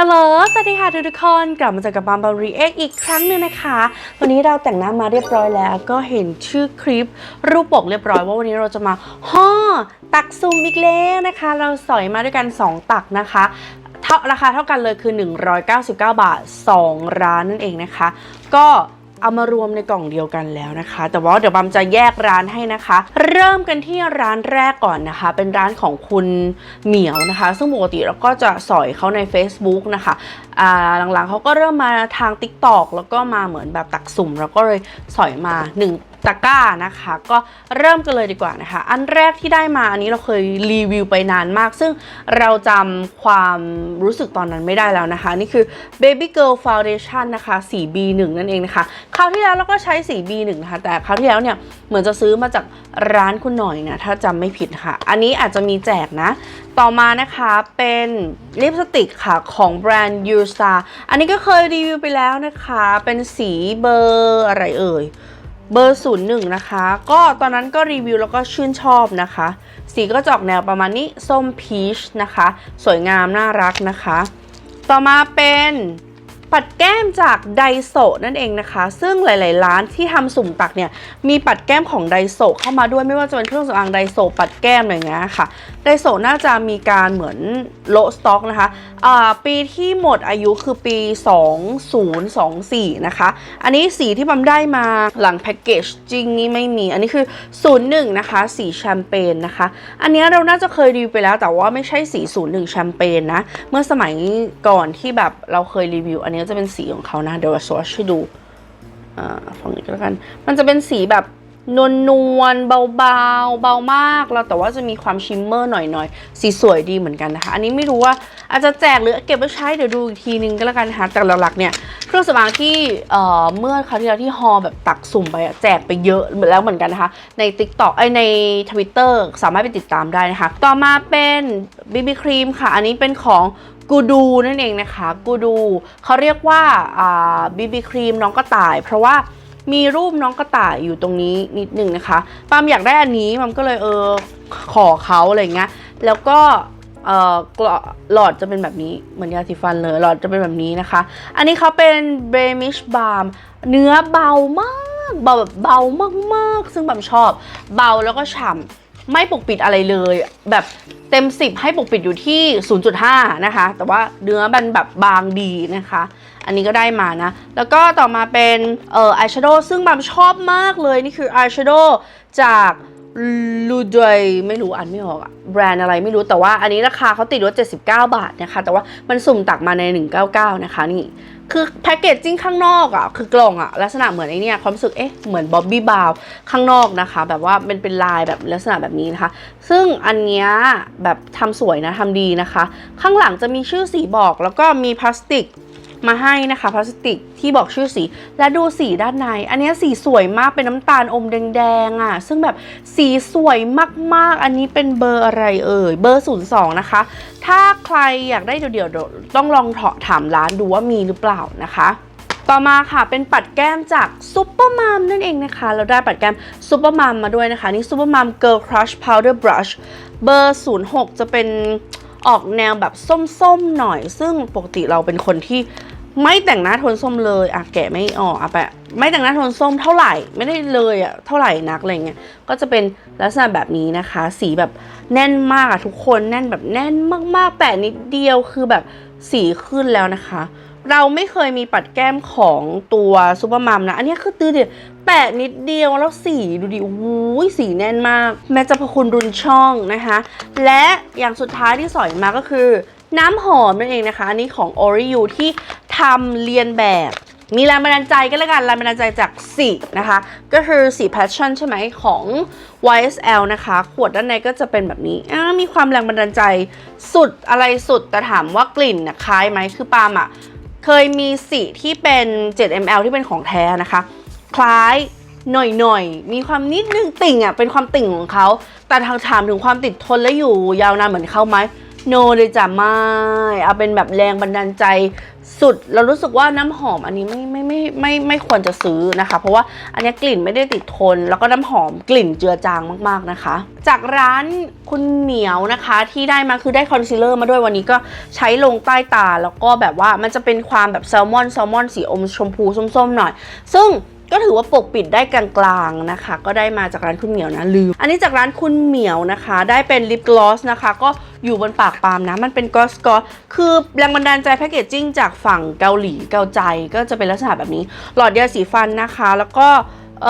ฮัลโหล สวัสดีค่ะทุกๆคน กลับมาเจอกับบัมบารีเอ็กอีกครั้งหนึ่งนะคะ วันนี้เราแต่งหน้ามาเรียบร้อยแล้ว ก็เห็นชื่อคลิปรูปปกเรียบร้อยว่าวันนี้เราจะมาห่อตักซุ่มอีกแล้วนะคะ เราสอยมาด้วยกัน 2 ตักนะคะเท่าราคาเท่ากันเลยคือ 199 บาท 2 ร้านนั่นเองนะคะ ก็ เอามารวมในกล่องเดียวกันแล้วนะคะ แต่ว่าเดี๋ยวบัมจะแยกร้านให้นะคะ เริ่มกันที่ร้านแรกก่อนนะคะ เป็นร้านของคุณเหมียวนะคะ ซึ่งปกติเราก็จะสอยเขาใน Facebook นะคะอ่าหลังๆเขาก็เริ่มมาทาง TikTok แล้วก็มาเหมือนแบบตักสุ่ม แล้วก็เลยสอยมา 1 ตะกร้านะคะ ก็เริ่มกันเลยดีกว่านะคะ อันแรกที่ได้มาอันนี้เราเคยรีวิวไปนานมาก ซึ่งเราจำความรู้สึกตอนนั้นไม่ได้แล้วนะคะ นี่คือ Baby Girl Foundation นะคะสี B1 นั่นเองนะคะ คราวที่แล้วเราก็ใช้สี B1 นะคะแต่คราวที่แล้วเนี่ยเหมือนจะซื้อมาจากร้านคุณหน่อยนะ ถ้าจำไม่ผิดค่ะ อันนี้อาจจะมีแจกนะ ต่อมานะคะเป็นลิปสติกค่ะของแบรนด์ u s a อันนี้ก็เคยรีวิวไปแล้วนะคะ เป็นสีเบอร์อะไรเอ่ย เบอร์ศูนย์หนึ่งนะคะ ก็ตอนนั้นก็รีวิวแล้วก็ชื่นชอบนะคะ สีก็จะออกแนวประมาณนี้ ส้มพีชนะคะ สวยงามน่ารักนะคะ ต่อมาเป็นปัดแก้มจากไดโซนั่นเองนะคะ ซึ่งหลาย ๆ ร้านที่ทำสุ่มตักเนี่ย มีปัดแก้มของไดโซเข้ามาด้วยไม่ว่าจะเป็นเครื่องสำอางไดโซปัดแก้มอะไรเงี้ยค่ะไดโซน่าจะมีการเหมือนโลสต็อกนะคะอ่าปีที่หมดอายุคือปี 2024 นะคะ อันนี้สีที่บัมได้มาหลังแพ็กเกจจริงนี่ไม่มี อันนี้คือ 01 นะคะ สีแชมเปญนะคะ อันนี้เราน่าจะเคยรีวิวไปแล้วแต่ว่าไม่ใช่สี 01 แชมเปญนะ เมื่อสมัยก่อนที่แบบเราเคยรีวิว อันนี้จะเป็นสีของเขานะ เดี๋ยวสวอชให้ดูอ่าฝั่งนี้ก็แล้วกัน มันจะเป็นสีแบบ นวลนวลๆเบาเบามากแล้วแต่ว่าจะมีความชิมเมอร์หน่อยๆ สีสวยดีเหมือนกันนะคะ อันนี้ไม่รู้ว่าอาจจะแจกหรือเก็บไว้ใช้เดี๋ยวดูอีกทีนึงก็แล้วกันนะคะแต่หลักๆเนี่ยเครื่องสำอางที่เอ่อเมื่อคราวที่แล้วที่ฮอแบบตักสุ่มไปแจกไปเยอะแล้วเหมือนกันนะคะ ใน TikTok ไอใน Twitter สามารถไปติดตามได้นะคะ ต่อมาเป็นบีบีครีมค่ะ อันนี้เป็นของกูดูนั่นเองนะคะกูดูเขาเรียกว่าอ่าบีบีครีมน้องกระต่าย เพราะว่า มีรูปน้องกระต่ายอยู่ตรงนี้นิดนึงนะคะปามอยากได้อันนี้มันก็เลยเออขอเขาอะไรเงี้ยแล้วก็เอ่อกลอหลอดจะเป็นแบบนี้เหมือนยาสีฟันเลยหลอดจะเป็นแบบนี้นะคะ อันนี้เขาเป็น Blemish Balm เนื้อเบามากเบาแบบเบามากๆ ซึ่งแบบชอบ เบาแล้วก็ฉ่ำไม่ปกปิดอะไรเลย แบบเต็ม 10 ให้ปกปิดอยู่ที่ 0.5 นะคะ แต่ว่าเนื้อมันแบบบางดีนะคะ อันนี้ก็ได้มานะ แล้วก็ต่อมาเป็นเอ่ออายแชโดว์ซึ่งบามชอบมากเลย นี่คืออายแชโดว์จากลูดวยไม่รู้อ่านไม่ออกอะแบรนด์อะไรไม่รู้แต่ว่าอันนี้ราคาเขาติดว่า79 บาทนะคะ แต่ว่ามันสุ่มตักมาใน 199 นะคะนี่คือแพคเกจจิ้งข้างนอกอะ่ะคือกล่องอะ่ะลักษณะเหมือนไอเนี่ยความรู้สึกเอ๊ะเหมือนบ๊อบบี้บาวข้างนอกนะคะ แบบว่าเป็นเป็นลายแบบลักษณะแบบนี้นะคะ ซึ่งอันเนี้ยแบบทำสวยนะทำดีนะคะ ข้างหลังจะมีชื่อสีบอกแล้วก็มีพลาสติก มาให้นะคะพลาสติกที่บอกชื่อสี และดูสีด้านใน อันนี้สีสวยมากเป็นน้ำตาลอมแดงๆอะ่ะ ซึ่งแบบสีสวยมากๆ อันนี้เป็นเบอร์อะไรเอ่ยเบอร์ 02 นะคะ ถ้าใครอยากได้เดี๋ยวๆต้องลองถามร้านดูว่ามีหรือเปล่านะคะต่อมาค่ะเป็นปัดแก้มจากซุปเปอร์มัมนั่นเองนะคะ เราได้ปัดแก้มซุปเปอร์มัมมาด้วยนะคะ นี่ซุปเปอร์มัมเกิร์ลครัชพาวเดอร์บรัชเบอร์ 06 จะเป็น ออกแนวแบบส้มๆหน่อย ซึ่งปกติเราเป็นคนที่ไม่แต่งหน้าโทนส้มเลยอะแกะไม่ออกอะแปะไม่แต่งหน้าโทนส้มเท่าไหร่ไม่ได้เลยอะเท่าไหร่นักอะไรเงี้ยก็จะเป็นลักษณะแบบนี้นะคะ สีแบบแน่นมากอะทุกคนแน่นแบบแน่นมากๆแต่นิดเดียวคือแบบสีขึ้นแล้วนะคะ เราไม่เคยมีปัดแก้มของตัวซูเปอร์มัมนะ อันนี้คือตื้อเดีย แปะนิดเดียวแล้วสีดูดิโอ้ยสีแน่นมาก แม้จะพระคุณรุนช่องนะคะ และอย่างสุดท้ายที่สอยมาก็คือ น้ำหอมนั่นเองนะคะ อันนี้ของ o r i o ที่ทำเรียนแบบ มีแรงบันดาลใจก็แล้วกันแรงบันดาลใจจากสีนะคะ ก็คือสี passion ใช่ไหมของ YSL นะคะ ขวดด้านในก็จะเป็นแบบนี้มีความแรงบันดาลใจสุดอะไรสุดแต่ถามว่ากลิ่นนะคล้ายไหมคือปาล์มอะเคยมีสีที่เป็น 7ml ที่เป็นของแท้นะคะ คล้ายหน่อยๆมีความนิดนึงติ่งอะเป็นความติ่งของเขา แต่ทางถามถึงความติดทนและอยู่ยาวนานเหมือนเขาไหมโนเลยจ้ะไม่เอาเป็นแบบแรงบันดาลใจสุด เรารู้สึกว่าน้ำหอมอันนี้ไม่ไม่ไม่ไม่ไม่ไม่ควรจะซื้อนะคะ เพราะว่าอันนี้กลิ่นไม่ได้ติดทน แล้วก็น้ำหอมกลิ่นเจือจางมากๆนะคะ จากร้านคุณเหมียวนะคะ ที่ได้มาคือได้คอนซีลเลอร์มาด้วยวันนี้ก็ใช้ลงใต้ตา แล้วก็แบบว่ามันจะเป็นความแบบแซลมอนแซลมอนสีอมชมพูส้มๆหน่อย ซึ่ง ก็ถือว่าปกปิดได้กลางๆนะคะ ก็ได้มาจากร้านคุณเหมียวนะลืม อันนี้จากร้านคุณเหมียวนะคะ ได้เป็นลิปกลอสนะคะ ก็อยู่บนปากปาล์มนะ มันเป็นกลอสกลอสคือแรงบันดาลใจแพคเกจจิ้งจากฝั่งเกาหลีเกาใจก็จะเป็นลักษณะแบบนี้ หลอดยาสีฟันนะคะ แล้วก็เอ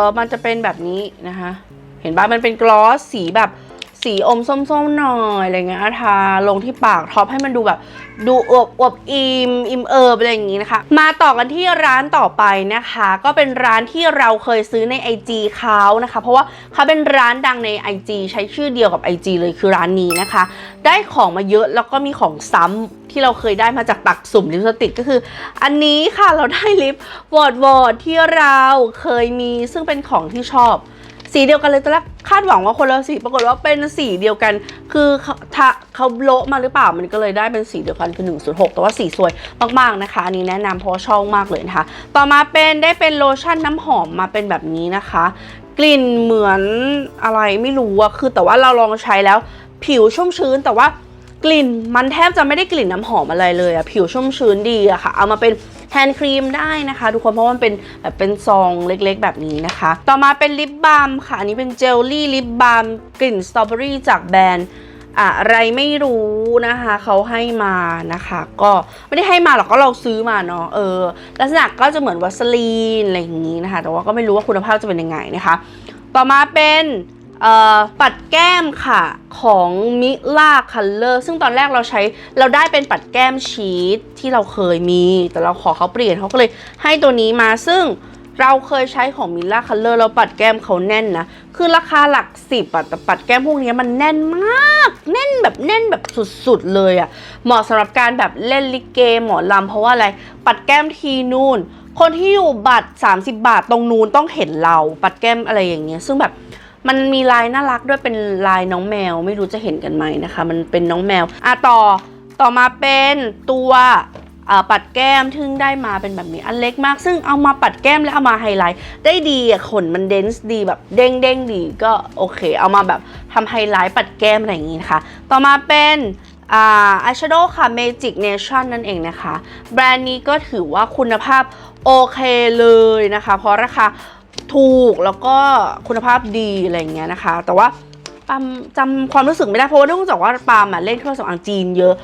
อมันจะเป็นแบบนี้นะคะ เห็นปะมันเป็นกลอสสีแบบ สีอมส้มๆหน่อยอะไรเงี้ยทาลงที่ปากท็อปให้มันดูแบบดูอวบอวบอิมอิมเอิบอะไรอย่างงี้นะคะ มาต่อกันที่ร้านต่อไปนะคะ ก็เป็นร้านที่เราเคยซื้อใน IG เขานะคะ เพราะว่าเขาเป็นร้านดังใน IG ใช้ชื่อเดียวกับ IG เลยคือร้านนี้นะคะ ได้ของมาเยอะแล้วก็มีของซ้ำที่เราเคยได้มาจากตักสุ่มลิปสติกก็คือ อันนี้ค่ะเราได้ลิปวอดวอดที่เราเคยมีซึ่งเป็นของที่ชอบ สีเดียวกันเลยตอนแรกคาดหวังว่าคนละสีปรากฏว่าเป็นสีเดียวกัน คือเขาถ้าเขาโละมาหรือเปล่ามันก็เลยได้เป็นสีเดียวกันคือ106 แต่ว่าสีสวยมากๆนะคะ อันนี้แนะนำเพราะว่าชอบมากเลยนะคะ ต่อมาเป็นได้เป็นโลชั่นน้ำหอมมาเป็นแบบนี้นะคะ กลิ่นเหมือนอะไรไม่รู้อะคือแต่ว่าเราลองใช้แล้วผิวชุ่มชื้นแต่ว่า กลิ่นมันแทบจะไม่ได้กลิ่นน้ำหอมอะไรเลยอะผิวชุ่มชื้นดีอะค่ะ เอามาเป็นแฮนด์ครีมได้นะคะ ทุกคนเพราะมันเป็นแบบเป็นซองเล็กๆ แบบนี้นะคะ ต่อมาเป็นลิปบาล์มค่ะ อันนี้เป็นเจลลี่ลิปบาล์มกลิ่นสตรอเบอรี่จากแบรนด์อะไรไม่รู้นะคะเขาให้มานะคะ ก็ไม่ได้ให้มาหรอกก็เราซื้อมาเนาะเออลักษณะก็จะเหมือนวัสลีนอะไรอย่างนี้นะคะ แต่ว่าก็ไม่รู้ว่าคุณภาพจะเป็นยังไงนะคะ ต่อมาเป็น ปัดแก้มค่ะของมิล่าคัลเลอร์ซึ่งตอนแรกเราใช้เราได้เป็นปัดแก้มชีสที่เราเคยมี แต่เราขอเขาเปลี่ยนเขาก็เลยให้ตัวนี้มาซึ่งเราเคยใช้ของมิลล่าคัลเลอร์แล้วปัดแก้มเขาแน่นนะ คือราคาหลักสิบอะแต่ปัดแก้มพวกนี้มันแน่นมาก แน่นแบบแน่นแบบสุดๆเลยอะเหมาะสำหรับการแบบเล่นลิเกหมอลำเพราะว่าอะไร ปัดแก้มทีนู่นคนที่อยู่บัตร 30 บาทตรงนู้นต้องเห็นเรา ปัดแก้มอะไรอย่างเงี้ยซึ่งแบบ มันมีลายน่ารักด้วยเป็นลายน้องแมวไม่รู้จะเห็นกันไหมนะคะ มันเป็นน้องแมวอะต่อต่อมาเป็นตัวปัดแก้มทึ่งได้มาเป็นแบบนี้อันเล็กมาก ซึ่งเอามาปัดแก้มแล้วเอามาไฮไลท์ได้ดีอะขนมันเดนส์ดีแบบเด้งเด้งดีก็โอเค เอามาแบบทำไฮไลท์ปัดแก้มอะไรอย่างงี้นะคะ ต่อมาเป็นอาอายแชโดว์ค่ะ Magic Nation นั่นเองนะคะ แบรนด์นี้ก็ถือว่าคุณภาพโอเคเลยนะคะ เพราะราคา ถูกแล้วก็คุณภาพดีอะไรอย่างเงี้ยนะคะ แต่ว่า ปามจำความรู้สึกไม่ได้เพราะว่าเนื่องจากว่าปาล์มอะเล่นเครื่องสำอางจีนเยอะ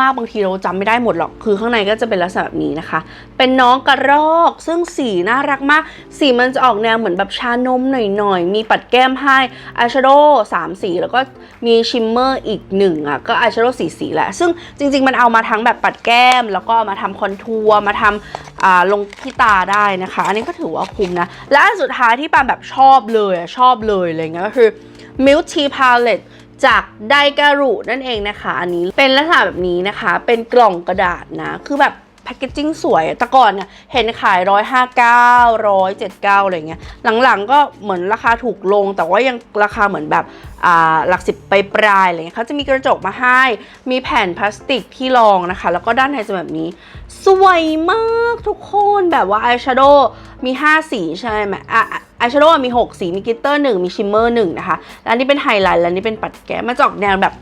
มากๆบางทีเราจำไม่ได้หมดหรอกคือข้างในก็จะเป็นลักษณะแบบนี้นะคะ เป็นน้องกระรอกซึ่งสีน่ารักมาก สีมันจะออกแนวเหมือนแบบชานมหน่อยๆ มีปัดแก้มให้อายแชโดว์สามสีแล้วก็มีชิมเมอร์อีกหนึ่งอะก็อายแชโดว์สีสีแหละ ซึ่งจริง ๆ มันเอามาทั้งแบบปัดแก้ม แล้วก็มาทำคอนทัวร์มาทำอ่าลงที่ตาได้นะคะ อันนี้ก็ถือว่าคุ้มนะและอันสุดท้ายที่ปามแบบชอบเลยอะชอบเลยอะไรเงี้ยก็คือ Milk Tea Palette จากไดการุนั่นเองนะคะ อันนี้เป็นลักษณะแบบนี้นะคะ เป็นกล่องกระดาษนะ คือแบบแพคเกจจิ้งสวย แต่ก่อนเนี่ยเห็นขายร้อยห้าเก้าร้อยเจ็ดเก้าอะไรเงี้ย หลังๆก็เหมือนราคาถูกลง แต่ว่ายังราคาเหมือนแบบอ่าหลักสิบไปปลายอะไรเงี้ยเขาจะมีกระจกมาให้ มีแผ่นพลาสติกที่รองนะคะ แล้วก็ด้านในจะแบบนี้ สวยมากทุกคน แบบว่าอายแชโดว์มี 5 สีใช่ไหมอะ แชโดว์มี 6 สีมีกลิตเตอร์1มีชิมเมอร์1นะคะแล้วนี้เป็นไฮไลท์แล้วนี้เป็นปัดแก้มมันจอกแนวแบบ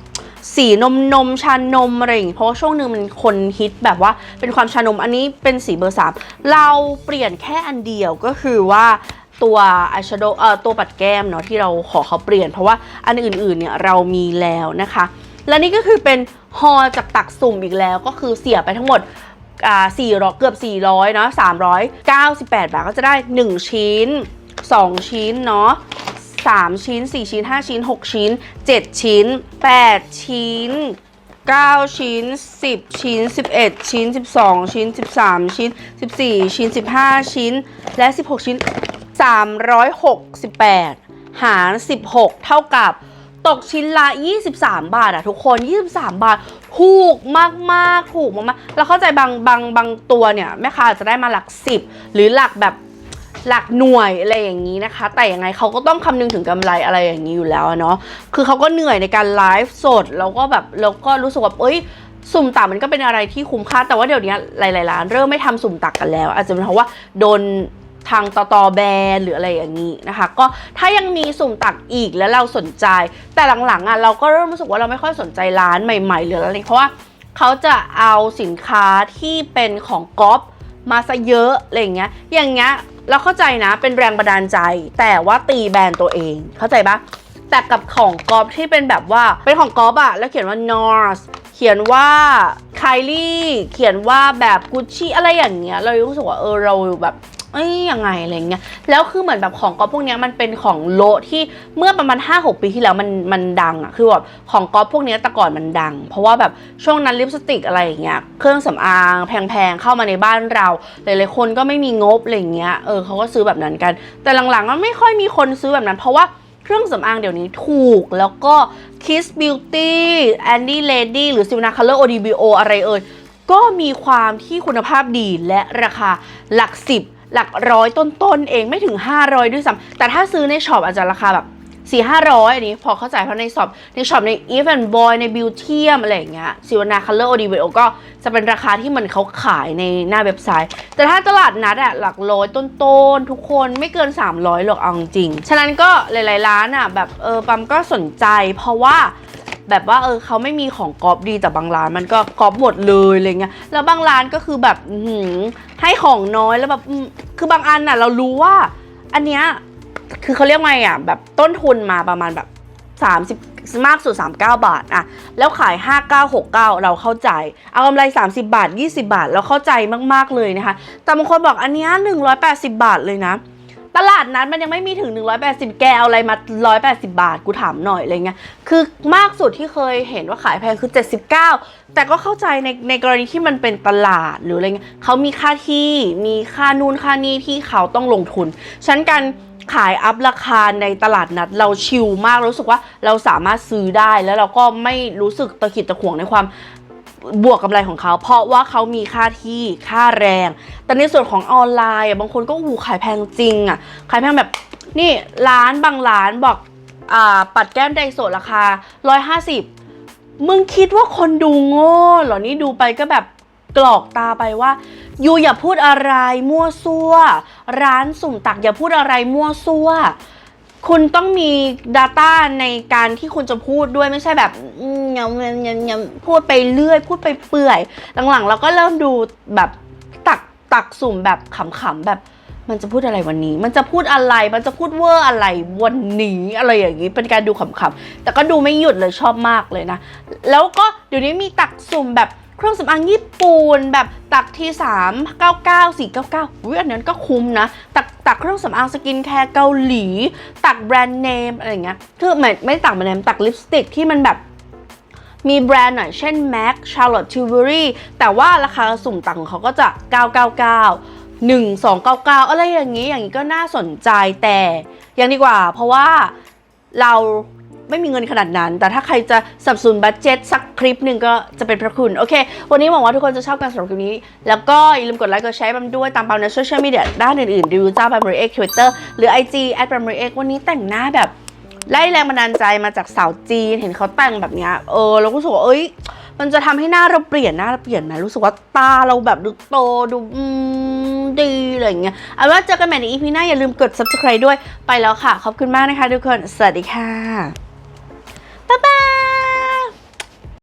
สีนมนมชานมอะไรอย่างงี้เพราะช่วงหนึ่งมันคนฮิตแบบว่าเป็นความชานมอันนี้เป็นสีเบอร์3เราเปลี่ยนแค่อันเดียวก็คือว่าตัวอายแชโดว์เอ่อตัวปัดแก้มเนาะที่เราขอเขาเปลี่ยน เพราะว่าอันอื่นๆเนี่ยเรามีแล้วนะคะ และนี่ก็คือเป็นฮอลจากตักสุ่มอีกแล้วก็คือเสียไปทั้งหมดอ่าสี่ร้อยเกือบ 400เนาะ398 บาทก็จะได้ 1 ชิ้น 2 ชิ้นเนาะ3 ชิ้น 4 ชิ้น 5 ชิ้น 6 ชิ้น 7 ชิ้น 8 ชิ้น 9 ชิ้น 10 ชิ้น 11 ชิ้น 12 ชิ้น 13 ชิ้น 14 ชิ้น 15 ชิ้น และ 16 ชิ้น 368 หาร 16 เท่ากับตกชิ้นละ 23 บาทอะทุกคน 23 บาท ถูกมากๆถูกมากๆแล้วเข้าใจบางบางบางตัวเนี่ยแม่ค้าอาจจะได้มาหลัก 10 หรือหลักแบบ หลักหน่วยอะไรอย่างนี้นะคะ แต่ยังไงเขาก็ต้องคำนึงถึงกำไรอะไรอย่างนี้อยู่แล้วเนาะคือเขาก็เหนื่อยในการไลฟ์สดแล้วก็แบบแล้วก็รู้สึกว่าเอ้ยสุ่มตักมันก็เป็นอะไรที่คุ้มค่า แต่ว่าเดี๋ยวนี้หลายๆร้านเริ่มไม่ทำสุ่มตักกันแล้ว อาจจะเป็นเพราะว่าโดนทางตอตอแบนหรืออะไรอย่างนี้นะคะ ก็ถ้ายังมีสุ่มตักอีกแล้วเราสนใจ แต่หลังๆอะเราก็เริ่มรู้สึกว่าเราไม่ค่อยสนใจร้านใหม่ๆหรืออะไรเพราะว่าเขาจะเอาสินค้าที่เป็นของก๊อป มาซะเยอะอะไรอย่างเงี้ย อย่างเงี้ยเราเข้าใจนะเป็นแรงบันดาลใจ แต่ว่าตีแบรนด์ตัวเอง เข้าใจปะแต่กับของกอฟที่เป็นแบบว่าเป็นของกอฟอะแล้วเขียนว่า north เขียนว่า Kylie เขียนว่าแบบ Gucci อะไรอย่างเงี้ย เรารู้สึกว่าเออเราแบบ เอ้ยยังไงอะไรเงี้ยแล้วคือเหมือนแบบของก๊อฟพวกเนี้ยมันเป็นของโลที่เมื่อประมาณ 5-6 ปีที่แล้วมันมันดังอะคือแบบของก๊อฟพวกเนี้ยแต่ก่อนมันดัง เพราะว่าแบบช่วงนั้นลิปสติกอะไรอย่างเงี้ยเครื่องสำอางแพงๆเข้ามาในบ้านเราหลายๆคนก็ไม่มีงบอะไรเงี้ยเออเขาก็ซื้อแบบนั้นกัน แต่หลังๆมันไม่ค่อยมีคนซื้อแบบนั้น เพราะว่าเครื่องสำอางเดี๋ยวนี้ถูกแล้วก็ Kiss Beauty Andy Lady หรือ Silvana Color ODBO อะไรเอ่ยก็มีความที่คุณภาพดีและราคาหลักสิบ หลักร้อยต้นๆเองไม่ถึง 500 ด้วยซ้ำแต่ถ้าซื้อในช็อปอาจจะราคาแบบ4 5 0 0อันนี้พอเข้าใจเพราะในช็อปในช็อปใน Eve and Boy ใน Beauty อะไรอย่างเงี้ย Silvana Color ODBO ก็จะเป็นราคาที่เหมันเขาขายในหน้าเว็บไซต์ แต่ถ้าตลาดนัดอะหลักร้อยต้นๆ ทุกคนไม่เกิน 300 หรอกเอาจริง ฉะนั้นก็หลายๆร้านอะแบบเออปั๊มก็สนใจเพราะว่า แบบว่าเออเขาไม่มีของกอบดีแต่บางร้านมันก็กอบหมดเลยอะไรเงี้ยแล้วบางร้านก็คือแบบหือให้ของน้อยแล้วแบบคือบางอันอะเรารู้ว่า อันเนี้ยคือเขาเรียกไงอะแบบต้นทุนมาประมาณแบบ 30มากสุด 39 บาทอะแล้วขาย 5969 เราเข้าใจ เอากำไร 30 บาท 20 บาท เราเข้าใจมาก ๆ เลยนะคะ แต่บางคนบอกอันเนี้ย180 บาทเลยนะ ตลาดนั้นมันยังไม่มีถึง 180 แกเอาอะไรมา 180 บาท กูถามหน่อยอะไรเงี้ย คือมากสุดที่เคยเห็นว่าขายแพงคือ 79 แต่ก็เข้าใจในในกรณีที่มันเป็นตลาดหรืออะไรเงี้ยเขามีค่าที่ มีค่านู่นค่านี่ที่เขาต้องลงทุน ฉะนันการขายอัพราคาในตลาดนัดเราชิลมากรู้สึกว่าเราสามารถซื้อได้แล้วเราก็ไม่รู้สึกตะขิดตะขวงในความ บวกกำไรของเขา เพราะว่าเขามีค่าที่ค่าแรง แต่ในส่วนของออนไลน์บางคนก็หูขายแพงจริงอะขายแพงแบบนี่ร้านบางร้านบอกอ่าปัดแก้มไดโซราคา 150 มึงคิดว่าคนดูโง่เหรอนี่ดูไปก็แบบกรอกตาไปว่ายูอย่าพูดอะไรมั่วซั่ว ร้านสุ่มตักอย่าพูดอะไรมั่วซั่ว คุณต้องมี Data ในการที่คุณจะพูดด้วยไม่ใช่แบบอืมยำยำยำยำพูดไปเรื่อย พูดไปเปื่อย หลังๆ เราก็เริ่มดูแบบตักตักสุ่มแบบขำๆแบบมันจะพูดอะไรวันนี้ มันจะพูดอะไร มันจะพูดเวอร์อะไรวันนี้อะไรอย่างนี้ เป็นการดูขำๆ แต่ก็ดูไม่หยุดเลยชอบมากเลยนะ แล้วก็เดี๋ยวนี้มีตักสุ่มแบบ เครื่องสำอางญี่ปุ่นแบบตักทีสามเก้าเก้าสี่เก้าเก้าอุ้ยอันนั้นก็คุ้มนะ ตักตักเครื่องสำอางสกินแคร์เกาหลี ตักแบรนด์เนมอะไรเงี้ยคือไม่ไม่ได้ตักแบรนด์เนมตักลิปสติกที่มันแบบมีแบรนด์หน่อยเช่น MAC Charlotte Tilbury แต่ว่าราคาสุ่มต่างของเขาก็จะ 999 1299 อะไรอย่างนี้ อย่างนี้ก็น่าสนใจแต่ยังดีกว่า เพราะว่าเรา ไม่มีเงินขนาดนั้น แต่ถ้าใครจะสับสนุนบัตเจ็ตสักคลิปหนึ่งก็จะเป็นพระคุณ โอเค วันนี้หวังว่าทุกคนจะชอบการสำหรับคลิปนี้ แล้วก็อย่าลืมกดไลค์กดแชร์บัมด้วยตามปาในโซเชียลมีเดียด้านอื่นๆดูจ้าบัมรีเอ็กทวิตเตอร์หรือ IG แอดบัมรีเอ็กวันนี้แต่งหน้าแบบไล่แรงบันดาลใจมาจากสาวจีนเห็นเขาแต่งแบบเนี้ยเออเราก็รู้สึกว่าเอ้ยมันจะทำให้หน้าเราเปลี่ยนหน้าเราเปลี่ยนไหมรู้สึกว่าตาเราแบบดูโตดูดีอะไรอย่างเงี้ยเอาว่าเจอกันใหม่ในอีพีหน้าอย่าลืมกด subscribe ด้วยไปแล้วค่ะ ขอบคุณมากนะคะทุกคน สวัสดีค่ะ 拜拜。